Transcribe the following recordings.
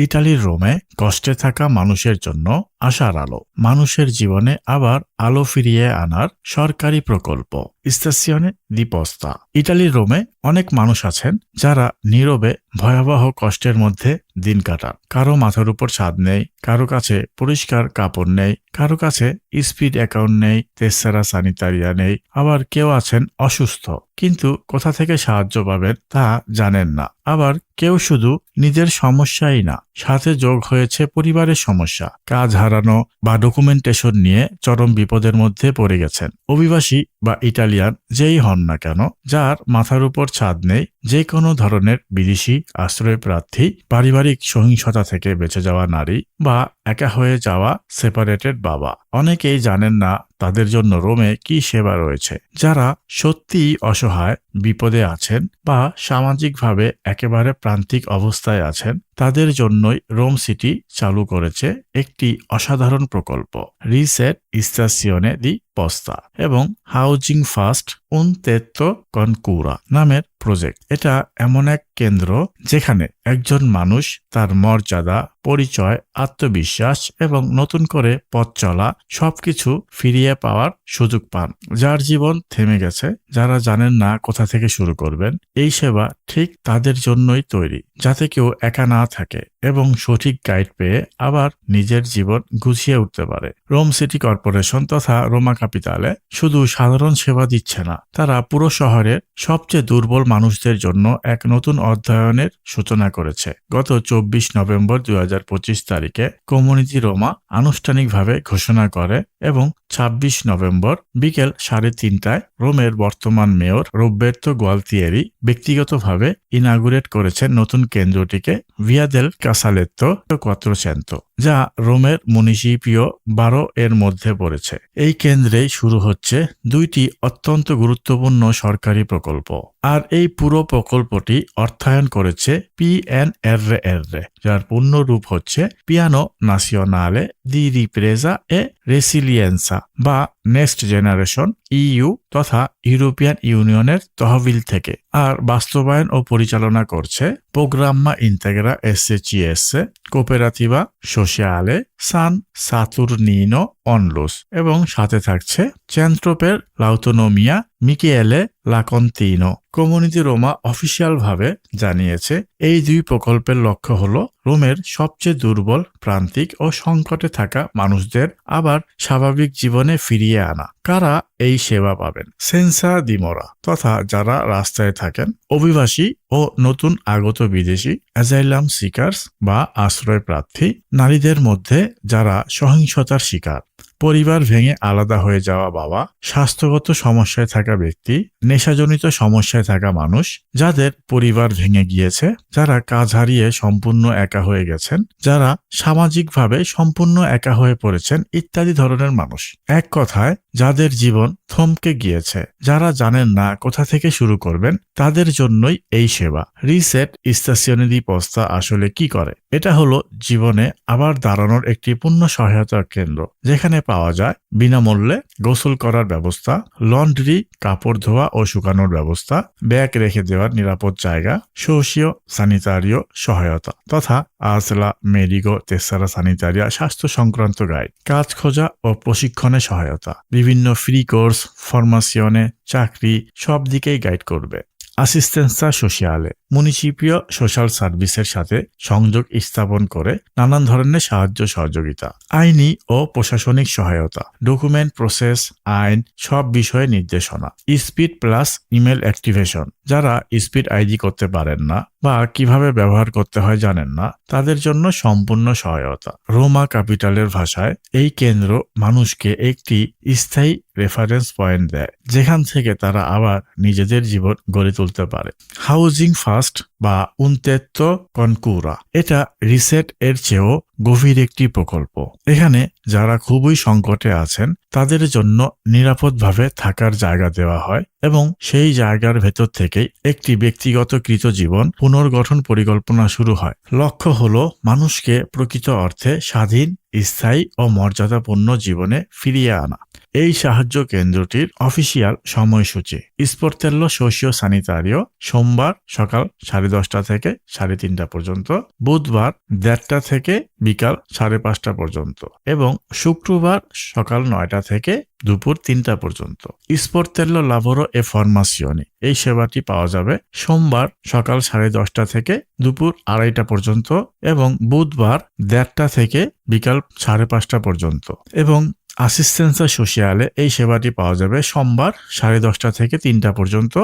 ইটালির রোমে কষ্টে থাকা মানুষের জন্য আশার আলো। মানুষের জীবনে আবার আলো ফিরিয়ে আনার সরকারি প্রকল্প। স্টেশনে দিপস্তা ইটালির রোমে অনেক মানুষ আছেন যারা নীরবে, ভয়াবহ কষ্টের মধ্যে দিন কাটান। কারও মাথার উপর ছাদ নেই, কারও কাছে পরিষ্কার কাপড় নেই, কারও কাছে স্পিড অ্যাকাউন্ট নেই, তেসারা সানিটারিয়া নেই, আবার কেউ আছেন অসুস্থ। কিন্তু কোথা থেকে সাহায্য পাবেন তা জানেন না। আবার কেউ শুধু নিজের সমস্যাই না, সাথে যোগ হয়েছে পরিবারের সমস্যা। কাজ হারানো বা ডকুমেন্টেশন নিয়ে চরম বিপদের মধ্যে পড়ে গেছেন। অভিবাসী বা ইটালিয়ান যেই হন না কেন, যার মাথার উপর ছাদ নেই, যে কোনো ধরনের বিদেশি আশ্রয় প্রার্থী পারিবারিক সহিংসতা থেকে বেঁচে যাওয়া নারী বা একা হয়ে যাওয়া সেপারেটেড বাবা। অনেকেই জানেন না তাদের জন্য রোমে কি সেবা রয়েছে? যারা সত্যিই অসহায়, বিপদে আছেন বা সামাজিকভাবে একেবারে প্রান্তিক অবস্থায় আছেন, তাদের জন্যই রোম সিটি চালু করেছে একটি অসাধারণ প্রকল্প। রিসেট ইস্তাসিয়নে দি পস্তা এবং হাউজিং ফার্স্ট উন তেত্তো কনকুরা নামের প্রজেক্ট। এটা এমন এক কেন্দ্র যেখানে একজন মানুষ তার মর্যাদা, পরিচয়, আত্মবিশ্বাস এবং নতুন করে পথ চলা সবকিছু ফিরিয়ে পাওয়ার সুযোগ পান। যার জীবন থেমে গেছে, যারা জানেন না কোথা থেকে শুরু করবেন, এই সেবা ঠিক তাদের জন্যই তৈরি, যাতে কেউ একা না থাকে এবং সঠিক গাইড পেয়ে আবার নিজের জীবন গুছিয়ে উঠতে পারে। রোম সিটি কর্পোরেশন তথা রোমা ক্যাপিটালে শুধু সাধারণ সেবা দিচ্ছে না, তারা পুরো শহরের সবচেয়ে দুর্বল মানুষদের জন্য এক নতুন অধ্যয়নের সূচনা করেছে। গত চব্বিশ নভেম্বর দুই হাজার পঁচিশ তারিখে কমিউনিটি রোমা আনুষ্ঠানিকভাবে ঘোষণা করে এবং ২৬ নভেম্বর বিকেল সাড়ে তিনটায় রোমের বর্তমান মেয়র রোবের্তো গোয়ালতিয়েরি ব্যক্তিগতভাবে ইনাগুরেট করেছেন নতুন কেন্দ্রটিকে ভিয়াদেল কাসালেত্তো কোয়াত্রোচেন্তো যা রোমের মুনিসিপিও বারো এর মধ্যে পড়েছে। এই কেন্দ্রেই শুরু হচ্ছে দুইটি অত্যন্ত গুরুত্বপূর্ণ সরকারি প্রকল্প। আর এই পুরো প্রকল্পটি অর্থায়ন করেছে পিএনএরএ যার পূর্ণ রূপ হচ্ছে পিয়ানো নাসিওনালে, দি রিপ্রেজা এ রেসিলিয়েন্সা বা নেক্সট জেনারেশন ইইউ তথা ইউরোপিয়ান ইউনিয়নের তহবিল থেকে। আর বাস্তবায়ন ও পরিচালনা করছে প্রোগ্রাম্মা ইন্তেগ্রা এসএচিএস কোপেরাতিভা সোশিয়ালে, সান সাতুরনিনো অনলুস এবং সাথে থাকছে চ্যান্ট্রোপের লাউটোনোমিয়া মিকেএলে লাকন্তিনো। কমিউনিটি রোমা অফিসিয়ালভাবে জানিয়েছে, এই দুই প্রকল্পের লক্ষ্য হল রোমের সবচেয়ে দুর্বল প্রান্তিক ও সংকটে থাকা মানুষদের আবার স্বাভাবিক জীবনে ফিরিয়ে আনা। কারা এই সেবা পাবেন? সেন্সা দিমোরা তথা যারা রাস্তায় থাকেন, অভিবাসী ও নতুন আগত বিদেশি, অ্যাজাইলাম সিকার্স বা আশ্রয় প্রার্থী, নারীদের মধ্যে যারা সহিংসতার শিকার, পরিবার ভেঙে আলাদা হয়ে যাওয়া বাবা, স্বাস্থ্যগত সমস্যায় থাকা ব্যক্তি, নেশাজনিত সমস্যায় থাকা মানুষ, যাদের পরিবার ভেঙে গিয়েছে, যারা কাজ হারিয়ে সম্পূর্ণ একা হয়ে গেছেন, যারা সামাজিকভাবে সম্পূর্ণ একা হয়ে পড়েছেন ইত্যাদি ধরনের মানুষ। এক কথায় যাদের জীবন থমকে গিয়েছে, যারা জানেন না কোথা থেকে শুরু করবেন, তাদের জন্যই এই সেবা। রিসেট ইস্তাসিয়নেদি পস্তা আসলে কি করে? এটা হলো জীবনে আবার দাঁড়ানোর একটি পূর্ণ সহায়তা কেন্দ্র, যেখানে পাওয়া যায় বিনামূল্যে গোসল করার ব্যবস্থা, লন্ড্রি, কাপড় ধোয়া ও শুকানোর ব্যবস্থা, ব্যাগ রেখে দেওয়ার নিরাপদ জায়গা সোশিও স্যানিটারিও সহায়তা, তথা আসলা মেডিগো তেসারা স্যানিটারিয়া, স্বাস্থ্য সংক্রান্ত গাইড, কাজ খোঁজা ও প্রশিক্ষণে সহায়তা। বিভিন্ন ফ্রি কোর্স ফরমাসিয়নে চাকরি সব দিকেই গাইড করবে। আসিস্টেন্সা সোশিয়ালে মুনিসিপীয় সোশ্যাল সার্ভিসের সাথে সংযোগ স্থাপন করে নানান ধরনের সাহায্য সহযোগিতা, আইনি ও প্রশাসনিক সহায়তা ডকুমেন্ট প্রসেস আইন, সব বিষয়ে নির্দেশনা স্পিড প্লাস ইমেল অ্যাক্টিভেশন যারা স্পিড আইডি করতে পারেন না বা কীভাবে ব্যবহার করতে হয় জানেন না, তাদের জন্য সম্পূর্ণ সহায়তা। রোমা ক্যাপিটালের ভাষায় এই কেন্দ্র মানুষকে একটি স্থায়ী রেফারেন্স পয়েন্ট দেয়, যেখান থেকে তারা আবার নিজেদের জীবন গড়ে তুলতে পারে। হাউজিং ফার্স্ট বা উন্তেত্ত কনকুরা এটা রিসেট এর চেয়েও গভীর একটি প্রকল্প। এখানে যারা খুবই সংকটে আছেন, তাদের জন্য নিরাপদভাবে থাকার জায়গা দেওয়া হয় এবং সেই জায়গার ভেতর থেকেই একটি ব্যক্তিগত কৃত জীবন পুনর্গঠন পরিকল্পনা শুরু হয়। লক্ষ্য হল, মানুষকে প্রকৃত অর্থে স্বাধীন, স্থায়ী ও মর্যাদাপূর্ণ জীবনে ফিরিয়ে আনা। এই সাহায্য কেন্দ্রটির অফিসিয়াল সময়সূচি। স্পোর্তেল্লো সোশিও সানিতারিও সোমবার সকাল সাড়ে দশটা থেকে সাড়ে তিনটা পর্যন্ত, বুধবার দেড়টা থেকে বিকাল সাড়ে পাঁচটা পর্যন্ত এবং শুক্রবার সকাল নয়টা থেকে দুপুর তিনটা পর্যন্ত। স্পোর্তেল্লো লাভরো এ ফরমাসিওনি এই সেবাটি পাওয়া যাবে সোমবার সকাল সাড়ে দশটা থেকে দুপুর আড়াইটা পর্যন্ত এবং বুধবার দেড়টা থেকে বিকাল সাড়ে পাঁচটা পর্যন্ত। এবং আসিস্টেন্সা সোশিয়ালে এই সেবাটি পাওয়া যাবে সোমবার সাড়ে দশটা থেকে তিনটা পর্যন্ত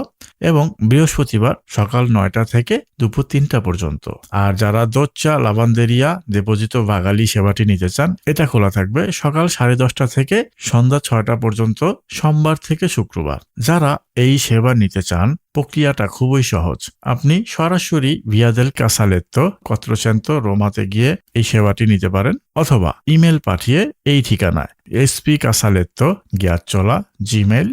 এবং বৃহস্পতিবার সকাল নয়টা থেকে দুপুর তিনটা পর্যন্ত। আর যারা দোচ্চা লাভান্দেরিয়া দেপোজিত বাগালি সেবাটি নিতে চান, এটা খোলা থাকবে সকাল সাড়ে দশটা থেকে সন্ধ্যা ছয়টা পর্যন্ত সোমবার থেকে শুক্রবার যারা এই সেবা নিতে চান প্রক্রিয়াটা খুবই সহজ। আপনি সরাসরি ভিয়াদেল কাসালেত্তো কত্রচেন্ত রোমাতে গিয়ে এই সেবাটি নিতে পারেন অথবা ইমেল পাঠিয়ে এই ঠিকানায় এসপি কাসালেত্তো গিয়াচলা জিমেল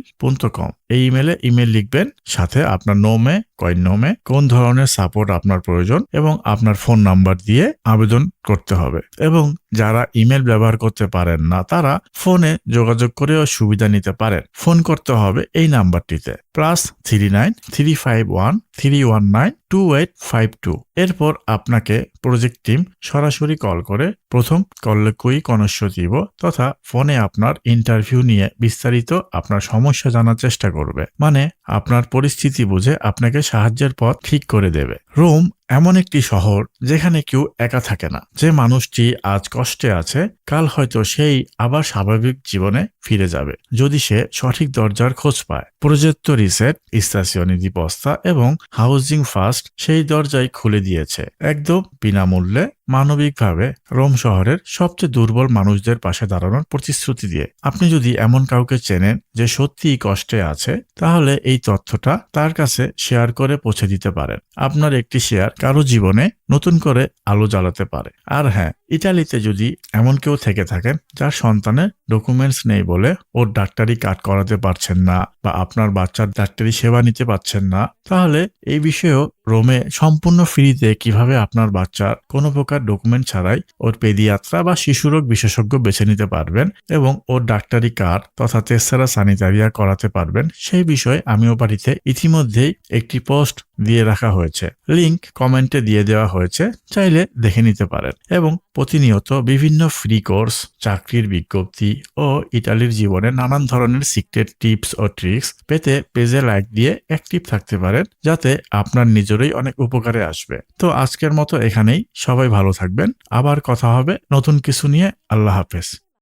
কম এই ইমেলে ইমেল লিখবেন, সাথে আপনার নোমে কয়েন নোমে কোন ধরনের সাপোর্ট আপনার প্রয়োজন এবং আপনার ফোন নাম্বার দিয়ে আবেদন করতে হবে। এবং যারা ইমেল ব্যবহার করতে পারেন না, তারা ফোনে যোগাযোগ করেও সুবিধা নিতে পারেন। ফোন করতে হবে এই নাম্বারটিতে plus three nine three five one three one nine two eight five two এরপর আপনাকে প্রজেক্ট টিম সরাসরি কল করে প্রথম কল্লকুই কনস্যতীব তথা ফোনে আপনার ইন্টারভিউ নিয়ে বিস্তারিত আপনার সমস্যা জানার চেষ্টা করবে। মানে আপনার পরিস্থিতি বুঝে আপনাকে সাহায্যের পথ ঠিক করে দেবে। রোম এমন একটি শহর যেখানে কেউ একা থাকে না। যে মানুষটি আজ কষ্টে আছে, কাল হয়তো সেই আবার স্বাভাবিক জীবনে ফিরে যাবে। যদি সে সঠিক দরজার খোঁজ পায়। প্রজেক্ট রিসেট ইস্তাসিয়নি দিপস্তা এবং হাউজিং ফার্স্ট সেই দরজাই খুলে দিয়েছে। একদম বিনামূল্যে মানবিকভাবে রোম শহরের সবচেয়ে দুর্বল মানুষদের পাশে দাঁড়ানোর প্রতিশ্রুতি দিয়ে। আপনি যদি এমন কাউকে চেনেন যে সত্যিই কষ্টে আছে, তাহলে এই তথ্যটা তার কাছে শেয়ার করে পৌঁছে দিতে পারেন। আপনার একটি শেয়ার কারও জীবনে নতুন করে আলো জ্বালাতে পারে। আর হ্যাঁ ইটালিতে যদি এমন কেউ থেকে থাকেন যার সন্তানের ডকুমেন্টস নেই বলে ওর ডাক্তারি কার্ড করাতে পারছেন না। বা আপনার বাচ্চার ডাক্তারি সেবা নিতে পারছেন না, তাহলে এই বিষয়েও রোমে সম্পূর্ণ ফ্রিতে কীভাবে আপনার বাচ্চার কোনো প্রকার ডকুমেন্ট ছাড়াই ওর পেদিয়াত্রা বা শিশুরোগ বিশেষজ্ঞ বেছে নিতে পারবেন এবং ওর ডাক্তারি কার্ড তথা তেসারা সানিটারিয়া করাতে পারবেন, সেই বিষয়ে আমিও বাড়িতে ইতিমধ্যেই একটি পোস্ট দিয়ে রাখা হয়েছে। লিংক কমেন্টে দিয়ে দেওয়া হয়েছে, চাইলে দেখে নিতে পারেন এবং প্রতিনিয়ত বিভিন্ন ফ্রি কোর্স, চাকরির বিজ্ঞপ্তি ও ইটালির জীবনে নানান ধরনের সিক্রেট টিপস ও ট্রিক্স পেতে পেজে লাইক দিয়ে অ্যাক্টিভ থাকতে পারেন, যাতে আপনার নিজেরই অনেক উপকারে আসবে। তো আজকের মতো এখানেই। সবাই ভালো থাকবেন। আবার কথা হবে নতুন কিছু নিয়ে। আল্লাহ হাফেজ।